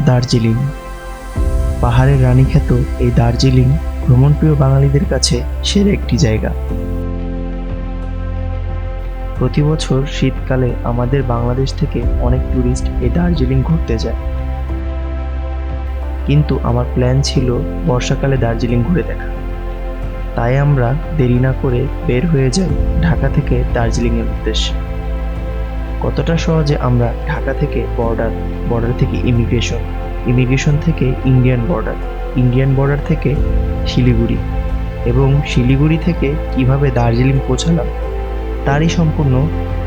দার্জিলিং। পাহাড়ের রানীখ্যাত এই দার্জিলিং ভ্রমণপ্রিয় বাঙালিদের কাছে সেরা একটি জায়গা। প্রতি বছর শীতকালে আমাদের বাংলাদেশ থেকে অনেক ট্যুরিস্ট এই দার্জিলিং ঘুরতে যায়। কিন্তু আমার প্ল্যান ছিল বর্ষাকালে দার্জিলিং ঘুরে দেখা। তাই আমরা দেরি না করে বের হয়ে যাই ঢাকা থেকে দার্জিলিংয়ের উদ্দেশ্যে। কতটা সহজে আমরা ঢাকা থেকে বর্ডার বর্ডার থেকে ইমিগ্রেশন ইমিগ্রেশন থেকে ইন্ডিয়ান বর্ডার ইন্ডিয়ান বর্ডার থেকে শিলিগুড়ি এবং শিলিগুড়ি থেকে কীভাবে দার্জিলিং পৌঁছালাম, তারই সম্পূর্ণ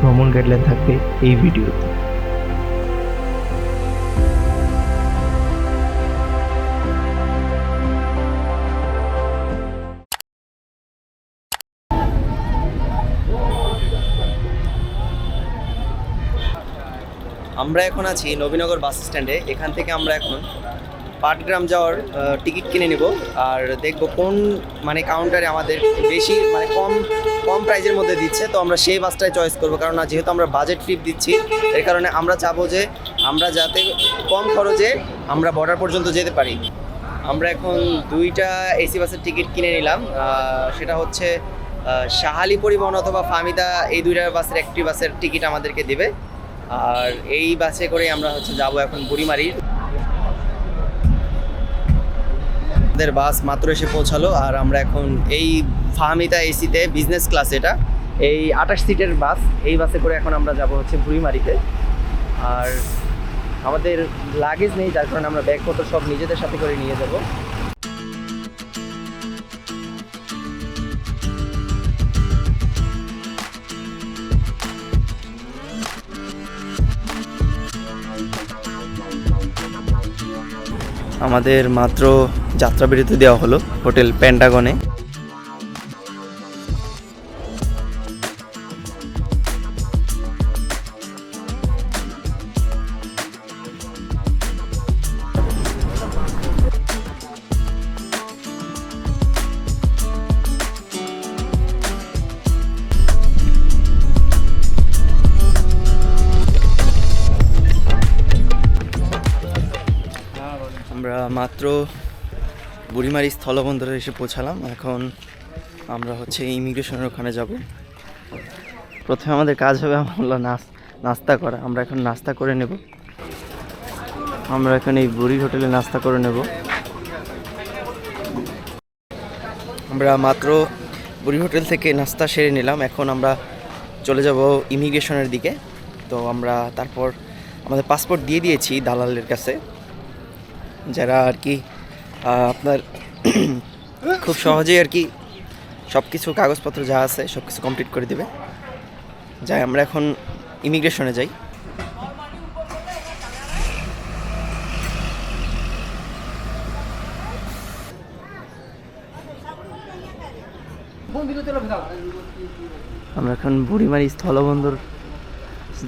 ভ্রমণ গাইডলাইন থাকবে এই ভিডিওতে আমরা এখন আছি নবীনগর বাস স্ট্যান্ডে। এখান থেকে আমরা এখন পাটগ্রাম যাওয়ার টিকিট কিনে নেব আর দেখব কোন মানে কাউন্টারে আমাদের বেশি মানে কম কম প্রাইজের মধ্যে দিচ্ছে। তো আমরা সেই বাসটাই চয়েস করব কারণ যেহেতু আমরা বাজেট ট্রিপ দিচ্ছি, এর কারণে আমরা চাবো যে আমরা যাতে কম খরচে আমরা বর্ডার পর্যন্ত যেতে পারি। আমরা এখন দুইটা এসি বাসের টিকিট কিনে নিলাম। সেটা হচ্ছে সাহালি পরিবহন অথবা ফামিদা এই দুইটা বাসের একটি বাসের টিকিট আমাদেরকে দেবে। আর এই বাসে করে আমরা হচ্ছে যাব এখন বুড়িমারি আমাদের বাস মাত্র এসে পৌঁছালো আর আমরা এখন এই ফাহমিতা এসিতে বিজনেস ক্লাস এটা। এই আঠাশ সিটের বাস, এই বাসে করে এখন আমরা যাব হচ্ছে বুড়িমারিতে। আর আমাদের লাগেজ নেই, যার কারণে আমরা ব্যাগপত্র সব নিজেদের সাথে করে নিয়ে যাব। আমাদের মাত্র যাত্রা বিরতি দেওয়া হলো হোটেল প্যান্টাগনে। মাত্র বুড়িমারি স্থলবন্দরে এসে পৌঁছালাম। এখন আমরা হচ্ছে ইমিগ্রেশনের ওখানে যাব। প্রথমে আমাদের কাজ হবে আমরা নাস, নাস্তা করা। আমরা এখন নাস্তা করে নেব। আমরা এখন এই বুড়ি হোটেলে নাস্তা করে নেব। আমরা মাত্র বুড়ি হোটেল থেকে নাস্তা সেরে নিলাম। এখন আমরা চলে যাব ইমিগ্রেশনের দিকে। তো আমরা তারপর আমাদের পাসপোর্ট দিয়ে দিয়েছি দালালের কাছে। যারা আর কি আপনার খুব সহজেই আর কি সব কিছু কাগজপত্র যা আছে সব কিছু কমপ্লিট করে দেবে। যাই, আমরা এখন ইমিগ্রেশনে যাই। আমরা এখন বুড়িমারি স্থলবন্দর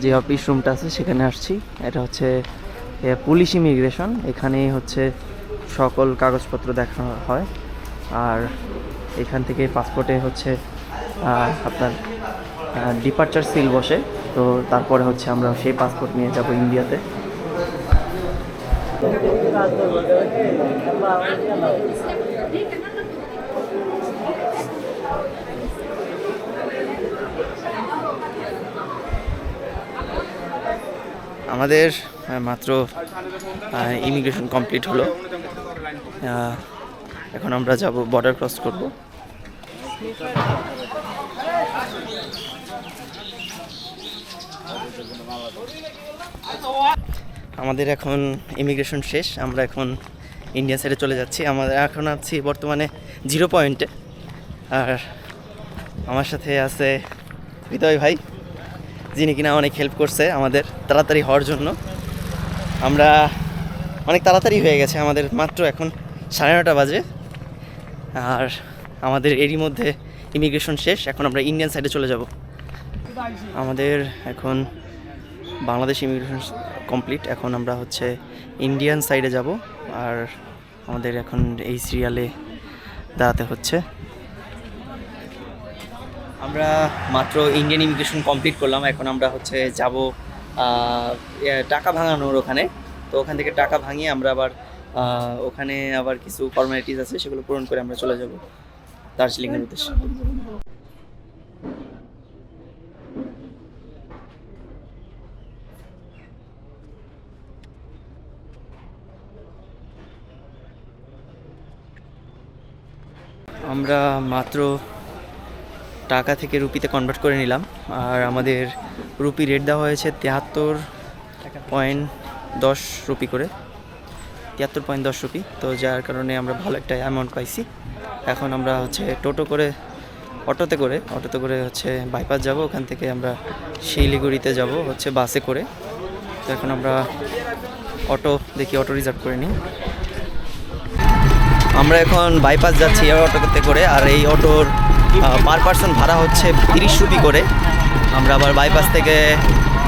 যে অফিস রুমটা আছে, সেখানে আসছি। এটা হচ্ছে পুলিশ ইমিগ্রেশন এখানে হচ্ছে সকল কাগজপত্র দেখা হয়। আর এখান থেকে পাসপোর্টে হচ্ছে আপনার ডিপার্চার সিল বসে। তো তারপরে হচ্ছে আমরা সেই পাসপোর্ট নিয়ে যাব ইন্ডিয়াতে। আমাদের মাত্র ইমিগ্রেশন কমপ্লিট হলো। এখন আমরা যাব বর্ডার ক্রস করব। আমাদের এখন ইমিগ্রেশন শেষ, আমরা এখন ইন্ডিয়া সাইডে চলে যাচ্ছি। আমাদের এখন আছি বর্তমানে জিরো পয়েন্টে আর আমার সাথে আছে হৃদয় ভাই, যিনি কিনা অনেক হেল্প করছে আমাদের, তাড়াতাড়ি হওয়ার জন্য। আমরা অনেক তাড়াতাড়ি হয়ে গেছে, আমাদের মাত্র এখন সাড়ে নটা বাজে। আর আমাদের এরই মধ্যে ইমিগ্রেশন শেষ, এখন আমরা ইন্ডিয়ান সাইডে চলে যাব। আমাদের এখন বাংলাদেশ ইমিগ্রেশন কমপ্লিট এখন আমরা হচ্ছে ইন্ডিয়ান সাইডে যাব। আর আমাদের এখন এই সিরিয়ালে দাঁড়াতে হচ্ছে। আমরা মাত্র ইন্ডিয়ান ইমিগ্রেশন কমপ্লিট করলাম, এখন আমরা হচ্ছে যাব টাকা ভাঙানোর ওখানে। তো ওখান থেকে টাকা ভাঙিয়ে আমরা আবার ওখানে আবার কিছু ফর্মালিটিস আছে, সেগুলো পূরণ করে আমরা চলে যাব দার্জিলিংয়ের উদ্দেশ্যে। আমরা মাত্র টাকা থেকে রুপিতে কনভার্ট করে নিলাম, আর আমাদের রুপি রেট দেওয়া হয়েছে তিয়াত্তর পয়েন্ট দশ রুপি করে। তিয়াত্তর পয়েন্ট দশ রুপি। তো যার কারণে আমরা ভালো একটা অ্যামাউন্ট পাইছি। এখন আমরা হচ্ছে টোটো করে, অটোতে করে অটোতে করে হচ্ছে বাইপাস যাব। ওখান থেকে আমরা শিলিগুড়িতে যাব হচ্ছে বাসে করে। তো এখন আমরা অটো দেখি, অটো রিজার্ভ করে নিই। আমরা এখন বাইপাস যাচ্ছি অটোতে করে। আর এই অটোর পার পার্সন ভাড়া হচ্ছে তিরিশ রুপি করে। আমরা আবার বাইপাস থেকে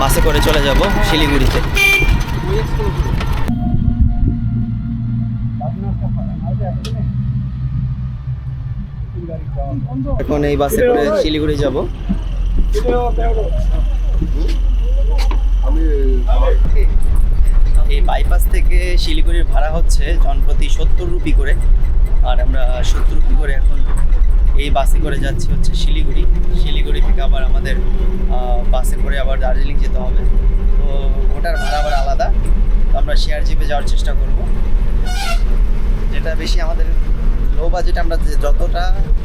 বাসে করে চলে যাব শিলিগুড়িতে। এখন এই বাসে করে শিলিগুড়ি যাব। এই বাইপাস থেকে শিলিগুড়ির ভাড়া হচ্ছে জনপ্রতি সত্তর রুপি করে। আর আমরা সত্তর রুপি করে এখন এই বাসে করে যাচ্ছি হচ্ছে শিলিগুড়ি। শিলিগুড়ি থেকে আবার আমাদের বাসে করে আবার দার্জিলিং যেতে হবে। তো ওটার ভাড়া আবার আলাদা। তো আমরা শেয়ার জিপে যাওয়ার চেষ্টা করব। যেটা বেশি আমাদের লো বাজেট আমরা যতটা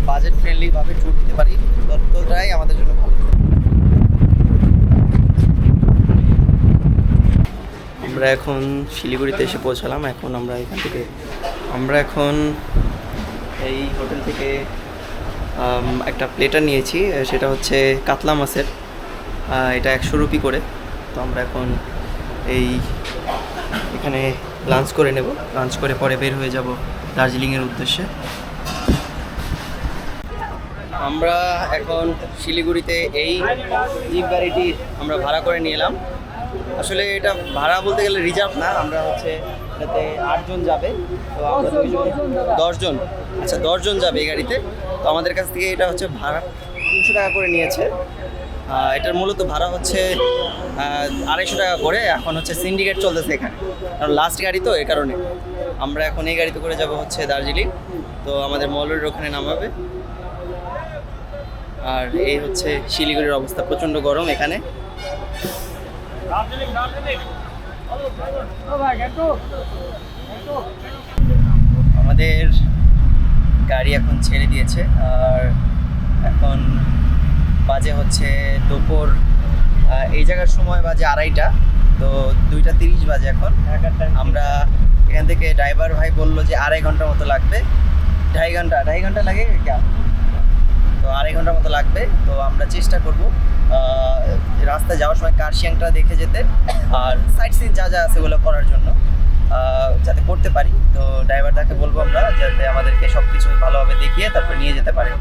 বাজেট ফ্রেন্ডলিভাবে ট্যুর দিতে পারি, ততটাই আমাদের জন্য ভালো। আমরা এখন শিলিগুড়িতে এসে পৌঁছালাম। এখন আমরা এখান থেকে আমরা এখন এই হোটেল থেকে একটা প্লেটার নিয়েছি সেটা হচ্ছে কাতলা মাছের। এটা একশো রুপি করে। তো আমরা এখন এই এখানে লাঞ্চ করে নেব। লাঞ্চ করে পরে বের হয়ে যাব দার্জিলিংয়ের উদ্দেশ্যে। আমরা এখন শিলিগুড়িতে এই জিপ গাড়িটি আমরা ভাড়া করে নিয়ে এলাম। আসলে এটা ভাড়া বলতে গেলে রিজার্ভ না, আমরা হচ্ছে এটাতে আটজন যাবে। তো আমরা দশজন। আচ্ছা দশজন যাবে এই গাড়িতে। তো আমাদের কাছ থেকে এটা হচ্ছে ভাড়া তিনশো টাকা করে নিয়েছে। এটার মূলত ভাড়া হচ্ছে আড়াইশো টাকা করে। এখন হচ্ছে সিন্ডিকেট চলতেছে এখানে। কারণ লাস্ট গাড়ি তো এই কারণে। আমরা এখন এই গাড়িতে করে যাব হচ্ছে দার্জিলিং। তো আমাদের মলের ওখানে নামাবে। আর এই হচ্ছে শিলিগুড়ির অবস্থা। প্রচণ্ড গরম এখানে। আমাদের গাড়ি এখন ছেড়ে দিয়েছে। আর এখন বাজে হচ্ছে দুপুর এই জায়গার সময় বাজে আড়াইটা তো দুইটা তিরিশ বাজে এখন। আমরা এখান থেকে ড্রাইভার ভাই বলল যে আড়াই ঘণ্টা মতো লাগবে। ঢাই ঘণ্টা ঢাই ঘণ্টা লাগে তো আড়াই ঘণ্টার মতো লাগবে তো আমরা চেষ্টা করব রাস্তায় যাওয়ার সময় কার্শিয়াংটা দেখে যেতে আর সাইড সিন যা যা আছে ওগুলো করার জন্য। যাতে করতে পারি। তো ড্রাইভারদাকে বলব আমরা যাতে আমাদেরকে সব কিছু ভালোভাবে দেখিয়ে তারপর নিয়ে যেতে পারে।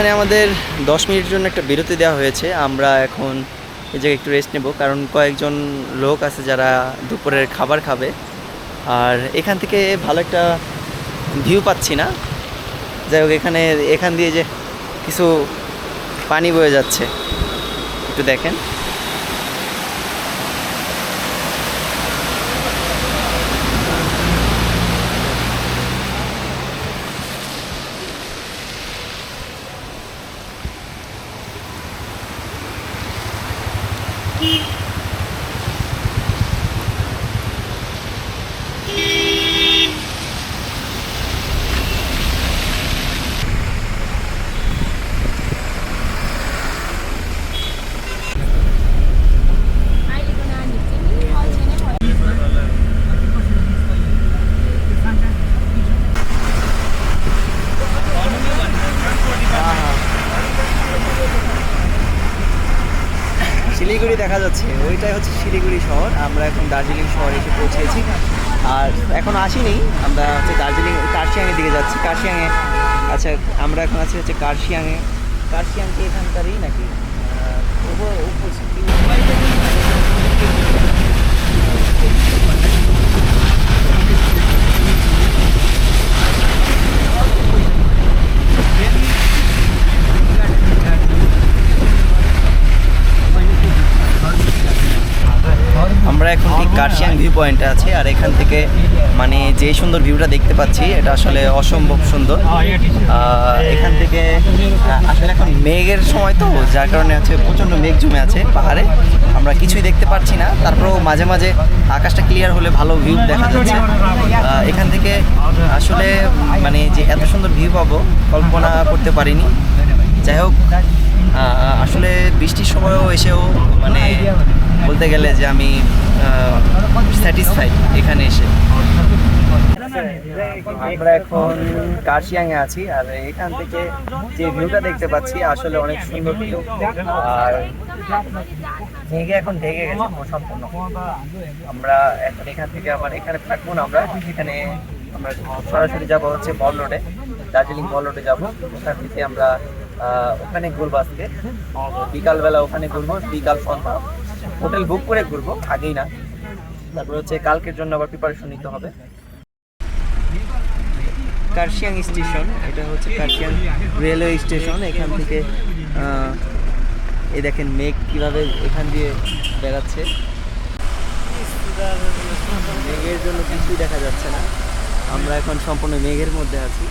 এইখানে আমাদের দশ মিনিটের জন্য একটা বিরতি দেওয়া হয়েছে। আমরা এখন এই জায়গায় একটু রেস্ট নেব, কারণ কয়েকজন লোক আছে যারা দুপুরের খাবার খাবে। আর এখান থেকে ভালো একটা ভিউ পাচ্ছি না। যাই হোক, এখানে, এখান দিয়ে যে কিছু পানি বয়ে যাচ্ছে। একটু দেখেন। শিলিগুড়ি দেখা যাচ্ছে, ওইটাই হচ্ছে শিলিগুড়ি শহর। আমরা এখন দার্জিলিং শহরে এসে পৌঁছেছি। আর এখন আসিনি, আমরা হচ্ছে দার্জিলিং, কার্শিয়াংয়ের দিকে যাচ্ছি। কার্শিয়াংয়ে আচ্ছা আমরা এখন আছি হচ্ছে কার্শিয়াংয়ে। কার্শিয়াং কি এখানকারই নাকি? উপর আমরা এখন ঠিক কার্শিয়াং ভিউ পয়েন্টে আছি, আর এখান থেকে মানে যে সুন্দর ভিউটা দেখতে পাচ্ছি, এটা আসলে অসম্ভব সুন্দর। এখান থেকে আসলে এখন মেঘের সময় তো, যার কারণে হচ্ছে প্রচণ্ড মেঘ জমে আছে পাহাড়ে। আমরা কিছুই দেখতে পাচ্ছি না, তারপরেও মাঝে মাঝে আকাশটা ক্লিয়ার হলে ভালো ভিউ দেখা যাচ্ছে। এখান থেকে আসলে মানে যে এত সুন্দর ভিউ পাবো, কল্পনা করতে পারিনি। যাই হোক আসলে বৃষ্টির সময়ও এসেও মানে বলতে গেলে যে আমি স্যাটিসফাইড এখানে এসে। আমরা এখন কার্শিয়াংয়ে আছি আর এখান থেকে যে ভিউটা দেখতে পাচ্ছি, আসলে অনেক সুন্দর ভিউ আর মেঘে এখন ঢেকে গেছে সম্পূর্ণ। আমরা এখন এখান থেকে আবার এখানে থাকব না আমরা। এখানে আমরা সরাসরি যাব হচ্ছে মল রোডে, দার্জিলিং বল রোডে যাব। ওখান থেকে আমরা ওখানে ঘুরবো আজকে বিকালবেলা ওখানে ঘুরবো, বিকাল সন্ধ্যা। হোটেল বুক করে ঘুরবো, আগেই না। তারপর হচ্ছে কালকের জন্য আবার প্রিপারেশন নিতে হবে। কার্শিয়াং স্টেশন, এটা হচ্ছে কার্শিয়াং রেলওয়ে স্টেশন। এখান থেকে এই দেখেন মেঘ কীভাবে এখান দিয়ে বেড়াচ্ছে। মেঘের জন্য কিছুই দেখা যাচ্ছে না। আমরা এখন সম্পূর্ণ মেঘের মধ্যে আছি।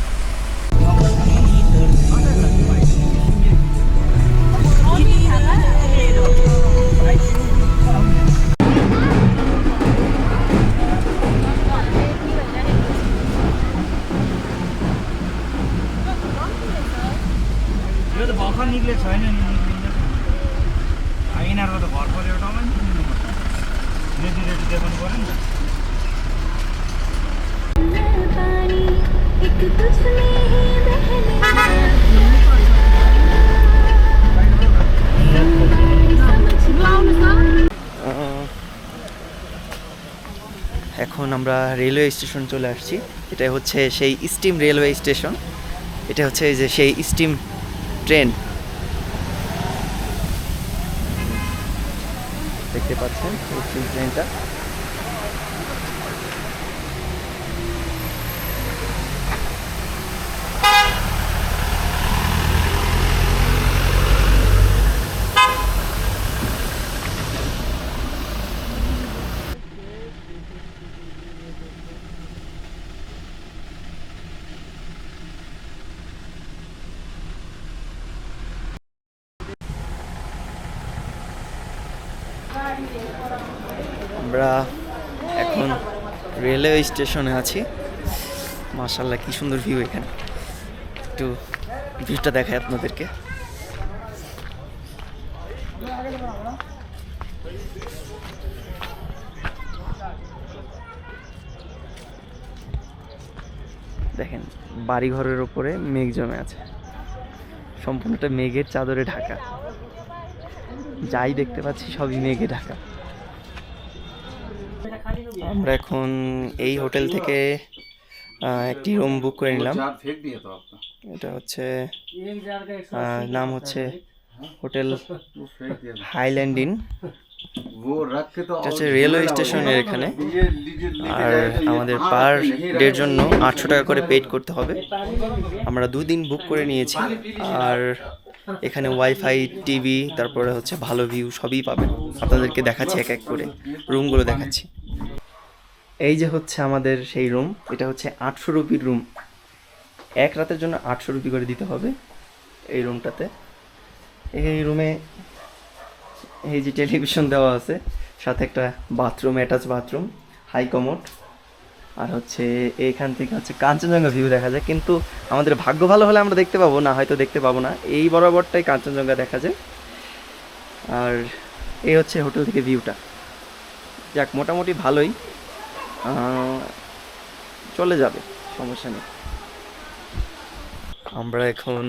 আমরা রেলওয়ে স্টেশন চলে আসছি। এটা হচ্ছে সেই স্টিম রেলওয়ে স্টেশন এটা হচ্ছে যে সেই স্টিম ট্রেন দেখতে পাচ্ছেন স্টিম ট্রেনটা আমরা এখন রেলওয়ে স্টেশনে আছি। মাশাল্লাহ কি সুন্দর ভিউ এখানে। একটু ভিউটা দেখাই আপনাদেরকে। দেখেন, বাড়িঘরের ওপরে মেঘ জমে আছে। সম্পূর্ণটা মেঘের চাদরে ঢাকা। যাই দেখতে পাচ্ছি সবই মেঘে ঢাকা। আমরা এখন এই হোটেল থেকে একটি রুম বুক করে নিলাম। এটা হচ্ছে নাম হচ্ছে হোটেল হাইল্যান্ড ইন। হচ্ছে রেলওয়ে স্টেশনের এখানে। আর আমাদের পার ডের জন্য আটশো টাকা করে পেড করতে হবে। আমরা দুদিন বুক করে নিয়েছি। আর এখানে ওয়াইফাই টিভি তারপরে হচ্ছে ভালো ভিউ সবই পাবেন। আপনাদেরকে দেখাচ্ছি এক এক করে রুমগুলো দেখাচ্ছি। এই যে হচ্ছে আমাদের সেই রুম এটা হচ্ছে আটশো রুপির রুম এক রাতের জন্য আটশো রুপি করে দিতে হবে এই রুমটাতে এই রুমে এই যে টেলিভিশন দেওয়া আছে, সাথে একটা bathroom attach bathroom high commode আর হচ্ছে এইখান থেকে হচ্ছে কাঞ্চনজঙ্ঘা ভিউ দেখা যায়। কিন্তু আমাদের ভাগ্য ভালো হলে আমরা দেখতে পাবো, না হয়তো দেখতে পাবো না। এই বরাবরটাই কাঞ্চনজঙ্ঘা দেখা যায়। আর এই হচ্ছে হোটেল থেকে ভিউটা যাক, মোটামুটি ভালোই। চলে যাবে, সমস্যা নেই। আমরা এখন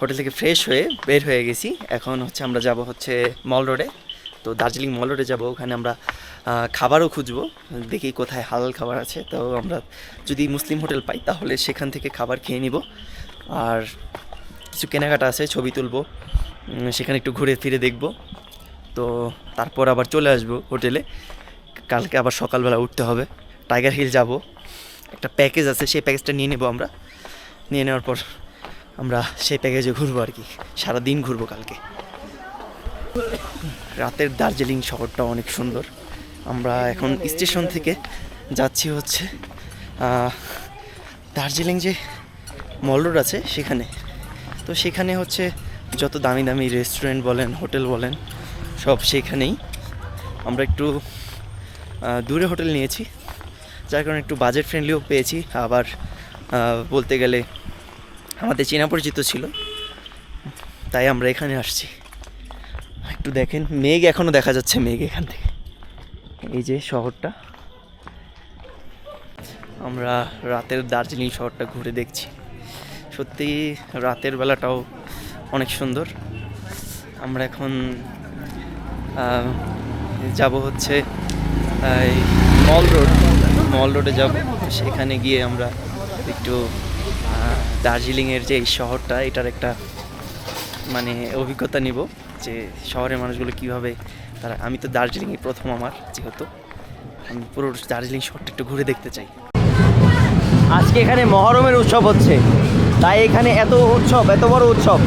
হোটেল থেকে ফ্রেশ হয়ে বের হয়ে গেছি। এখন হচ্ছে আমরা যাব হচ্ছে মল রোডে। তো দার্জিলিং মল রোডে যাব, ওখানে আমরা খাবারও খুঁজবো, দেখি কোথায় হালাল খাবার আছে, তো আমরা যদি মুসলিম হোটেল পাই তাহলে সেখান থেকে খাবার খেয়ে নিব। আর কিছু কেনাকাটা আছে, ছবি তুলবো সেখানে একটু ঘুরে ফিরে দেখব। তো তারপর আবার চলে আসব হোটেলে, কালকে আবার সকালবেলা উঠতে হবে, টাইগার হিল যাব। একটা প্যাকেজ আছে, সেই প্যাকেজটা নিয়ে নেব আমরা, নিয়ে নেওয়ার পর আমরা সেই প্যাকেজে ঘুরবো আর কি, সারাদিন ঘুরবো কালকে। রাতের দার্জিলিং শহরটা অনেক সুন্দর। আমরা এখন স্টেশন থেকে যাচ্ছি হচ্ছে দার্জিলিং যে মল রোড আছে সেখানে। তো সেখানে হচ্ছে যত দামি দামি রেস্টুরেন্ট বলেন, হোটেল বলেন, সব সেখানেই। আমরা একটু দূরে হোটেল নিয়েছি, যার কারণে একটু বাজেট ফ্রেন্ডলিও পেয়েছি। আবার বলতে গেলে আমাদের চেনা পরিচিত ছিল। তাই আমরা এখানে আসছি। একটু দেখেন, মেঘ এখনও দেখা যাচ্ছে, মেঘ এখান থেকে। এই যে শহরটা। আমরা রাতের দার্জিলিং শহরটা ঘুরে দেখছি। সত্যি, রাতের বেলাটাও অনেক সুন্দর। আমরা এখন যাব হচ্ছে মল রোড। মল রোডে যাব। সেখানে গিয়ে আমরা একটু দার্জিলিংয়ের যে এই শহরটা, এটার একটা মানে অভিজ্ঞতা নিব। যে শহরের মানুষগুলো কীভাবে তারা, আমি তো দার্জিলিংয়ে প্রথম আমার যেহেতু। আমি পুরো দার্জিলিং শহরটা একটু ঘুরে দেখতে চাই। আজকে এখানে মহরমের উৎসব হচ্ছে। তাই এখানে এত উৎসব, এত বড় উৎসব।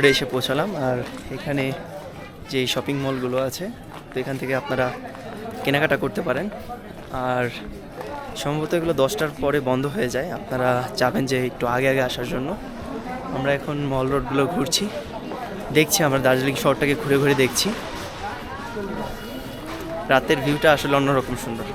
রোডে এসে পৌঁছালাম, আর এখানে যে শপিং মলগুলো আছে, তো এখান থেকে আপনারা কেনাকাটা করতে পারেন। আর সম্ভবত এগুলো দশটার পরে বন্ধ হয়ে যায়, আপনারা চাবেন যে একটু আগে আগে আসার জন্য। আমরা এখন মল রোডগুলো ঘুরছি, দেখছি আমরা দার্জিলিং শহরটাকে ঘুরে ঘুরে দেখছি। রাতের ভিউটা আসলে অন্যরকম সুন্দর।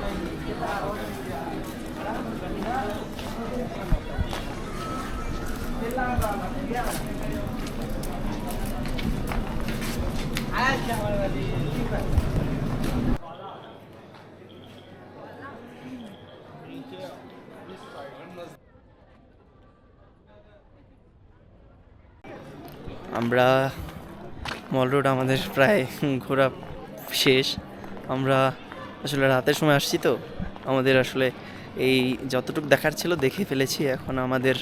আমরা মল রোড আমাদের প্রায় ঘোরা শেষ। আমরা আসলে রাতের সময় আসছি তো। আমাদের আসলে এই যতটুকু দেখার ছিল দেখে ফেলেছি। এখন আমাদের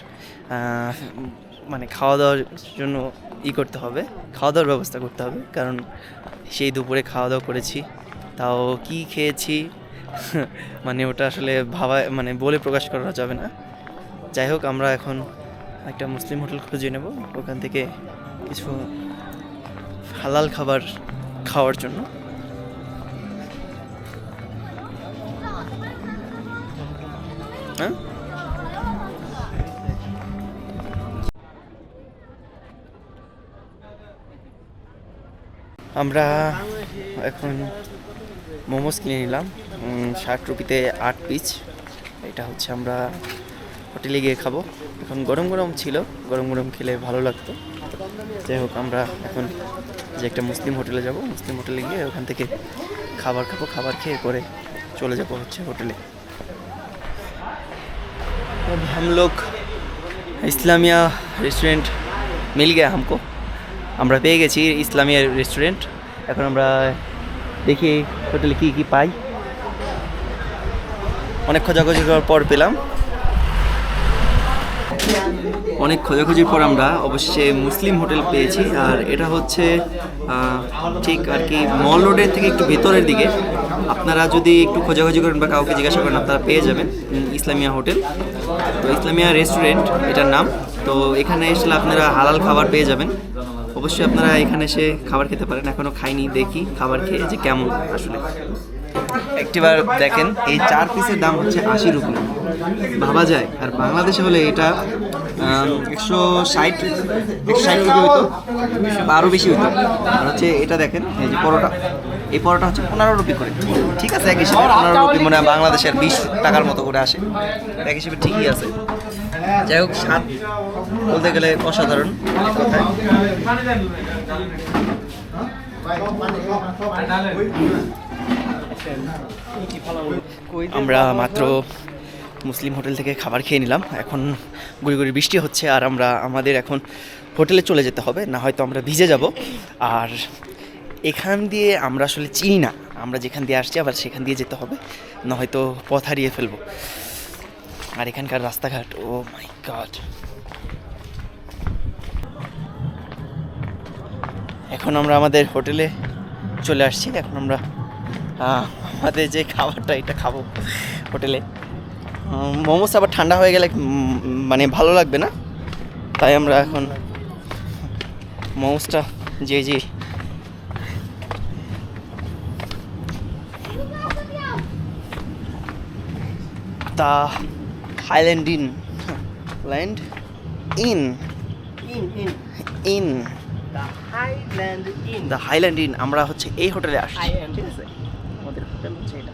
মানে খাওয়া দাওয়ার জন্য ই করতে হবে। খাওয়া দাওয়ার ব্যবস্থা করতে হবে। কারণ সেই দুপুরে খাওয়া দাওয়া করেছি। তাও কি খেয়েছি? মানে ওটা আসলে ভাবা মানে বলে প্রকাশ করা যাবে না। যাই হোক, আমরা এখন একটা মুসলিম হোটেল খুঁজে নেব। ওখান থেকে কিছু হালাল খাবার খাওয়ার জন্য। হ্যাঁ? আমরা এখন মোমোস কিনে নিলাম। ষাট রুপিতে আট পিস। এটা হচ্ছে আমরা হোটেলে গিয়ে খাব। এখন গরম গরম ছিল। গরম গরম খেলে ভালো লাগতো। যাই হোক আমরা এখন যে একটা মুসলিম হোটেলে যাব মুসলিম হোটেলে গিয়ে ওখান থেকে খাবার খাবো খাবার খেয়ে করে চলে যাবো হচ্ছে হোটেলে अब हम लोग ইসলামিয়া রেস্টুরেন্ট মিল গেয়া হামকো আমরা পেয়ে গেছি ইসলামিয়া রেস্টুরেন্ট এখন আমরা দেখি হোটেলে কী কী পাই অনেক খোঁজাখুঁজি করার পর পেলাম অনেক খোঁজাখুঁজির পর আমরা অবশ্যই মুসলিম হোটেল পেয়েছি। আর এটা হচ্ছে ঠিক আর কি মল রোডের থেকে একটু ভেতরের দিকে। আপনারা যদি একটু খোঁজাখুঁজি করেন বা কাউকে জিজ্ঞাসা করেন, আপনারা পেয়ে যাবেন ইসলামিয়া হোটেল। তো ইসলামিয়া রেস্টুরেন্ট, এটার নাম। তো এখানে এসলে আপনারা হালাল খাবার পেয়ে যাবেন। অবশ্যই আপনারা এখানে এসে খাবার খেতে পারেন। এখনও খাইনি, দেখি খাবার খেয়ে যে কেমন আসলে। একটিবার দেখেন, এই চার পিসের দাম হচ্ছে আশি রুপি। ভাবা যায়। আর বাংলাদেশে হলে এটা একশো ষাট একশো ষাট রুপি হইতো আরও বেশি হইতো। আর হচ্ছে এটা দেখেন, এই যে পরোটা, এই পরোটা হচ্ছে পনেরো রুপি করে। ঠিক আছে, এক হিসেবে পনেরো রুপি, মনে মানে বাংলাদেশের বিশ টাকার মতো করে আসে। এক হিসেবে ঠিকই আছে। যাই হোক, স্বাদ বলতে গেলে অসাধারণ। কথায় আমরা মাত্র মুসলিম হোটেল থেকে খাবার খেয়ে নিলাম। এখন গুড়ি গুড়ি বৃষ্টি হচ্ছে আর আমরা আমাদের এখন হোটেলে চলে যেতে হবে, না হয়তো আমরা ভিজে যাব। আর এখান দিয়ে আমরা আসলে চিনি না, আমরা যেখান দিয়ে আসছি আবার সেখান দিয়ে যেতে হবে, না হয়তো পথ হারিয়ে ফেলব। আর এখানকার রাস্তাঘাট, ও মাই গড। এখন আমরা আমাদের হোটেলে চলে আসছি, এখন আমরা আমাদের যে খাবারটা, এটা খাব হোটেলে। মোমোস আবার ঠান্ডা হয়ে গেলে মানে ভালো লাগবে না? তাই আমরা এখন মোমোসটা যে যে the Highland Inn land Inn Inn the Highland Inn আমরা হচ্ছে এই হোটেলে আসছি। ঠিক আছে? আমাদের হোটেল হচ্ছে এটা।